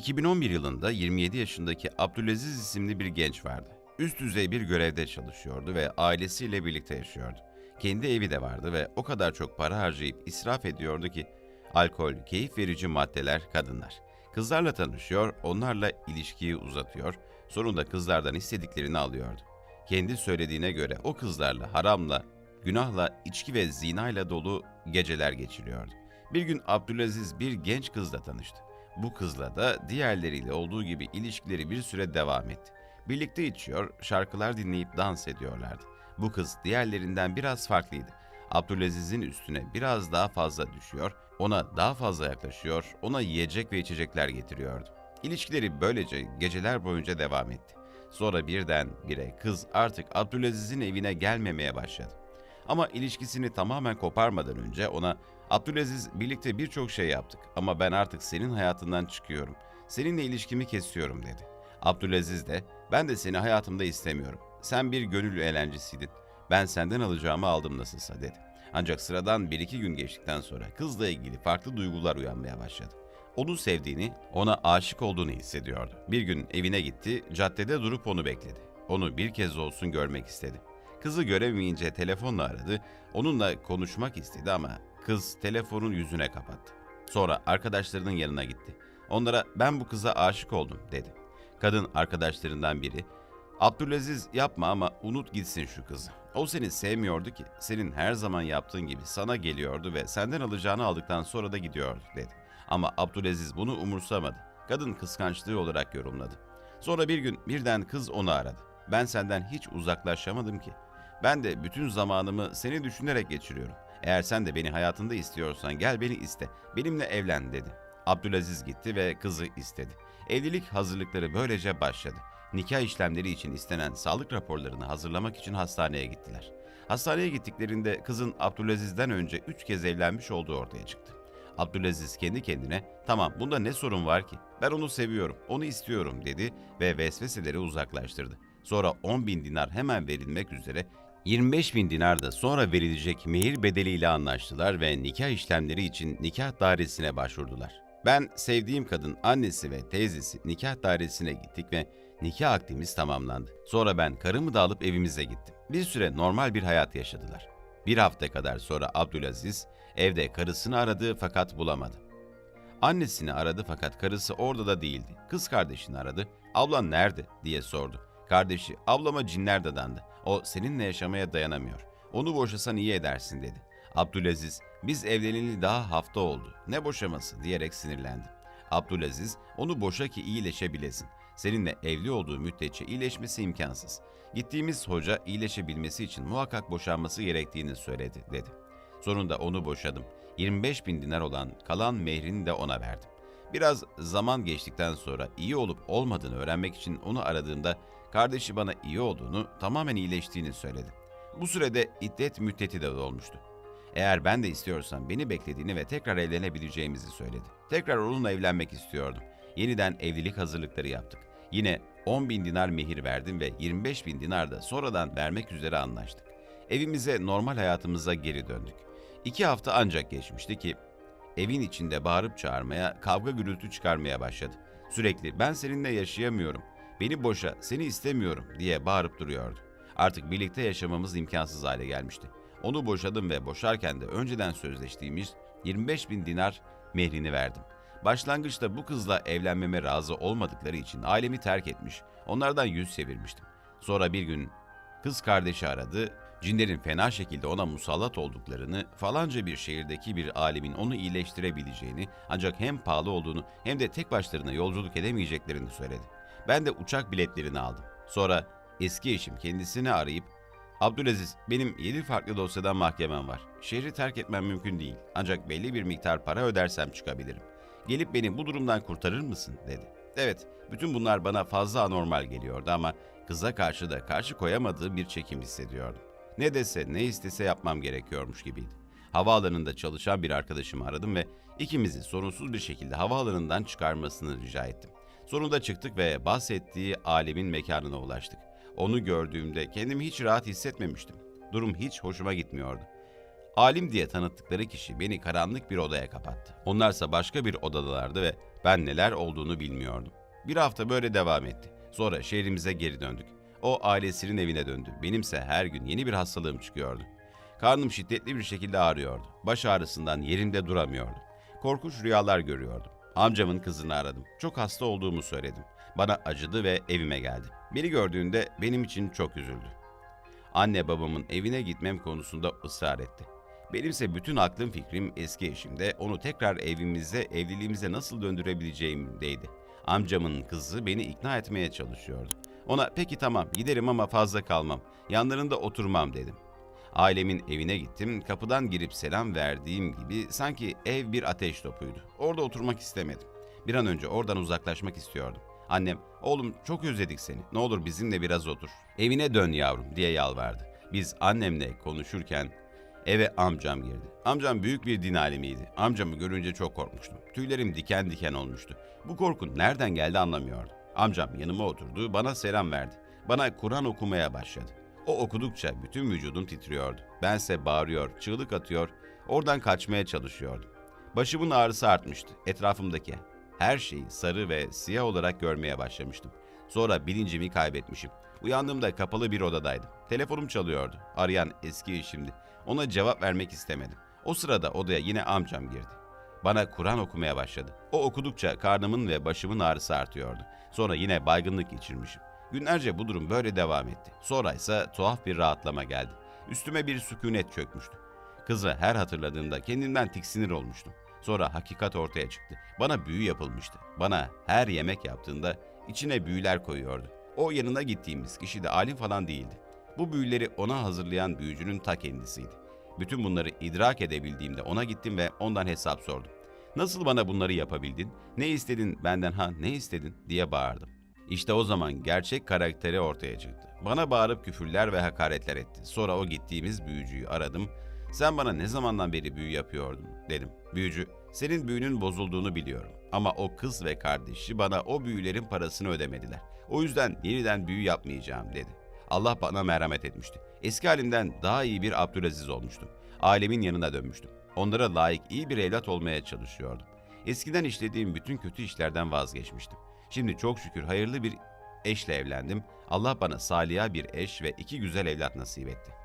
2011 yılında 27 yaşındaki Abdülaziz isimli bir genç vardı. Üst düzey bir görevde çalışıyordu ve ailesiyle birlikte yaşıyordu. Kendi evi de vardı ve o kadar çok para harcayıp israf ediyordu ki alkol, keyif verici maddeler, kadınlar. Kızlarla tanışıyor, onlarla ilişkiyi uzatıyor, sonunda kızlardan istediklerini alıyordu. Kendi söylediğine göre o kızlarla haramla, günahla, içki ve zinayla dolu geceler geçiriyordu. Bir gün Abdülaziz bir genç kızla tanıştı. Bu kızla da diğerleriyle olduğu gibi ilişkileri bir süre devam etti. Birlikte içiyor, şarkılar dinleyip dans ediyorlardı. Bu kız diğerlerinden biraz farklıydı. Abdülaziz'in üstüne biraz daha fazla düşüyor, ona daha fazla yaklaşıyor, ona yiyecek ve içecekler getiriyordu. İlişkileri böylece geceler boyunca devam etti. Sonra birden bire kız artık Abdülaziz'in evine gelmemeye başladı. Ama ilişkisini tamamen koparmadan önce ona Abdülaziz birlikte birçok şey yaptık ama ben artık senin hayatından çıkıyorum. Seninle ilişkimi kesiyorum dedi. Abdülaziz de ben de seni hayatımda istemiyorum. Sen bir gönül eğlencesiydin. Ben senden alacağımı aldım nasılsa dedi. Ancak sıradan bir iki gün geçtikten sonra kızla ilgili farklı duygular uyanmaya başladı. Onu sevdiğini, ona aşık olduğunu hissediyordu. Bir gün evine gitti, caddede durup onu bekledi. Onu bir kez olsun görmek istedi. Kızı göremeyince telefonla aradı, onunla konuşmak istedi ama kız telefonun yüzüne kapattı. Sonra arkadaşlarının yanına gitti. Onlara ben bu kıza aşık oldum dedi. Kadın arkadaşlarından biri Abdülaziz yapma ama unut gitsin şu kızı. O seni sevmiyordu ki. Senin her zaman yaptığın gibi sana geliyordu ve senden alacağını aldıktan sonra da gidiyordu dedi. Ama Abdülaziz bunu umursamadı. Kadın kıskançlığı olarak yorumladı. Sonra bir gün birden kız onu aradı. Ben senden hiç uzaklaşamadım ki. Ben de bütün zamanımı seni düşünerek geçiriyorum. Eğer sen de beni hayatında istiyorsan gel beni iste. Benimle evlen dedi. Abdülaziz gitti ve kızı istedi. Evlilik hazırlıkları böylece başladı. Nikah işlemleri için istenen sağlık raporlarını hazırlamak için hastaneye gittiler. Hastaneye gittiklerinde kızın Abdülaziz'den önce üç kez evlenmiş olduğu ortaya çıktı. Abdülaziz kendi kendine tamam bunda ne sorun var ki ben onu seviyorum onu istiyorum dedi ve vesveseleri uzaklaştırdı. Sonra 10 bin dinar hemen verilmek üzere 25 bin dinar da sonra verilecek mehir bedeliyle anlaştılar ve nikah işlemleri için nikah dairesine başvurdular. Ben sevdiğim kadın annesi ve teyzesi nikah dairesine gittik ve nikah akdimiz tamamlandı. Sonra ben karımı da alıp evimize gittim. Bir süre normal bir hayat yaşadılar. Bir hafta kadar sonra Abdülaziz evde karısını aradı fakat bulamadı. Annesini aradı fakat karısı orada da değildi. Kız kardeşini aradı. Ablan nerede diye sordu. Kardeşi ablama cinler dadandı. O seninle yaşamaya dayanamıyor. Onu boşasan iyi edersin dedi. Abdülaziz biz evleneli daha hafta oldu. Ne boşaması diyerek sinirlendi. Abdülaziz onu boşa ki iyileşebilesin. Seninle evli olduğu müddetçe iyileşmesi imkansız. Gittiğimiz hoca iyileşebilmesi için muhakkak boşanması gerektiğini söyledi dedi. Sonunda onu boşadım. 25 bin dinar olan kalan mehrini de ona verdim. Biraz zaman geçtikten sonra iyi olup olmadığını öğrenmek için onu aradığımda kardeşi bana iyi olduğunu, tamamen iyileştiğini söyledi. Bu sürede iddet müddeti de dolmuştu. Eğer ben de istiyorsan beni beklediğini ve tekrar evlenebileceğimizi söyledi. Tekrar onunla evlenmek istiyordum. Yeniden evlilik hazırlıkları yaptık. Yine 10 bin dinar mehir verdim ve 25 bin dinar da sonradan vermek üzere anlaştık. Evimize normal hayatımıza geri döndük. İki hafta ancak geçmişti ki evin içinde bağırıp çağırmaya, kavga gürültü çıkarmaya başladı. Sürekli ben seninle yaşayamıyorum, beni boşa, seni istemiyorum diye bağırıp duruyordu. Artık birlikte yaşamamız imkansız hale gelmişti. Onu boşadım ve boşarken de önceden sözleştiğimiz 25 bin dinar mehrini verdim. Başlangıçta bu kızla evlenmeme razı olmadıkları için ailemi terk etmiş, onlardan yüz çevirmiştim. Sonra bir gün kız kardeşi aradı, cinlerin fena şekilde ona musallat olduklarını, falanca bir şehirdeki bir alimin onu iyileştirebileceğini ancak hem pahalı olduğunu hem de tek başlarına yolculuk edemeyeceklerini söyledi. Ben de uçak biletlerini aldım. Sonra eski eşim kendisini arayıp Abdülaziz, benim 7 farklı dosyadan mahkemem var. Şehri terk etmem mümkün değil. Ancak belli bir miktar para ödersem çıkabilirim. Gelip beni bu durumdan kurtarır mısın?" dedi. Evet, bütün bunlar bana fazla anormal geliyordu ama kıza karşı da karşı koyamadığı bir çekim hissediyordum. Ne dese, ne istese yapmam gerekiyormuş gibiydi. Havaalanında çalışan bir arkadaşımı aradım ve ikimizi sorunsuz bir şekilde havaalanından çıkarmasını rica ettim. Sonunda çıktık ve bahsettiği alemin mekanına ulaştık. Onu gördüğümde kendimi hiç rahat hissetmemiştim. Durum hiç hoşuma gitmiyordu. Alim diye tanıttıkları kişi beni karanlık bir odaya kapattı. Onlarsa başka bir odadalardı ve ben neler olduğunu bilmiyordum. Bir hafta böyle devam etti. Sonra şehrimize geri döndük. O ailesinin evine döndü. Benimse her gün yeni bir hastalığım çıkıyordu. Karnım şiddetli bir şekilde ağrıyordu. Baş ağrısından yerimde duramıyordum. Korkunç rüyalar görüyordum. Amcamın kızını aradım. Çok hasta olduğumu söyledim. Bana acıdı ve evime geldi. Beni gördüğünde benim için çok üzüldü. Anne babamın evine gitmem konusunda ısrar etti. Benimse bütün aklım fikrim eski eşimde onu tekrar evimize, evliliğimize nasıl döndürebileceğimdeydi. Amcamın kızı beni ikna etmeye çalışıyordu. Ona peki tamam giderim ama fazla kalmam. Yanlarında oturmam dedim. Ailemin evine gittim. Kapıdan girip selam verdiğim gibi sanki ev bir ateş topuydu. Orada oturmak istemedim. Bir an önce oradan uzaklaşmak istiyordum. Annem, oğlum çok özledik seni. Ne olur bizimle biraz otur. Evine dön yavrum diye yalvardı. Biz annemle konuşurken eve amcam girdi. Amcam büyük bir din alimiydi. Amcamı görünce çok korkmuştum. Tüylerim diken diken olmuştu. Bu korku nereden geldi anlamıyordum. Amcam yanıma oturdu, bana selam verdi. Bana Kur'an okumaya başladı. O okudukça bütün vücudum titriyordu. Bense bağırıyor, çığlık atıyor, oradan kaçmaya çalışıyordum. Başımın ağrısı artmıştı. Etrafımdaki her şeyi sarı ve siyah olarak görmeye başlamıştım. Sonra bilincimi kaybetmişim. Uyandığımda kapalı bir odadaydım. Telefonum çalıyordu. Arayan eski eşimdi. Ona cevap vermek istemedim. O sırada odaya yine amcam girdi. Bana Kur'an okumaya başladı. O okudukça karnımın ve başımın ağrısı artıyordu. Sonra yine baygınlık geçirmişim. Günlerce bu durum böyle devam etti. Sonra ise tuhaf bir rahatlama geldi. Üstüme bir sükunet çökmüştü. Kızı her hatırladığımda kendimden tiksinir olmuştum. Sonra hakikat ortaya çıktı. Bana büyü yapılmıştı. Bana her yemek yaptığında içine büyüler koyuyordu. O yanına gittiğimiz kişi de alim falan değildi. Bu büyüleri ona hazırlayan büyücünün ta kendisiydi. Bütün bunları idrak edebildiğimde ona gittim ve ondan hesap sordum. Nasıl bana bunları yapabildin? Ne istedin benden ha ne istedin diye bağırdım. İşte o zaman gerçek karakteri ortaya çıktı. Bana bağırıp küfürler ve hakaretler etti. Sonra o gittiğimiz büyücüyü aradım. Sen bana ne zamandan beri büyü yapıyordun dedim. Büyücü, senin büyünün bozulduğunu biliyorum. Ama o kız ve kardeşi bana o büyülerin parasını ödemediler. O yüzden yeniden büyü yapmayacağım dedi. Allah bana merhamet etmişti. Eski halimden daha iyi bir Abdülaziz olmuştum. Ailemin yanına dönmüştüm. Onlara layık iyi bir evlat olmaya çalışıyordum. Eskiden işlediğim bütün kötü işlerden vazgeçmiştim. Şimdi çok şükür hayırlı bir eşle evlendim. Allah bana salih bir eş ve iki güzel evlat nasip etti.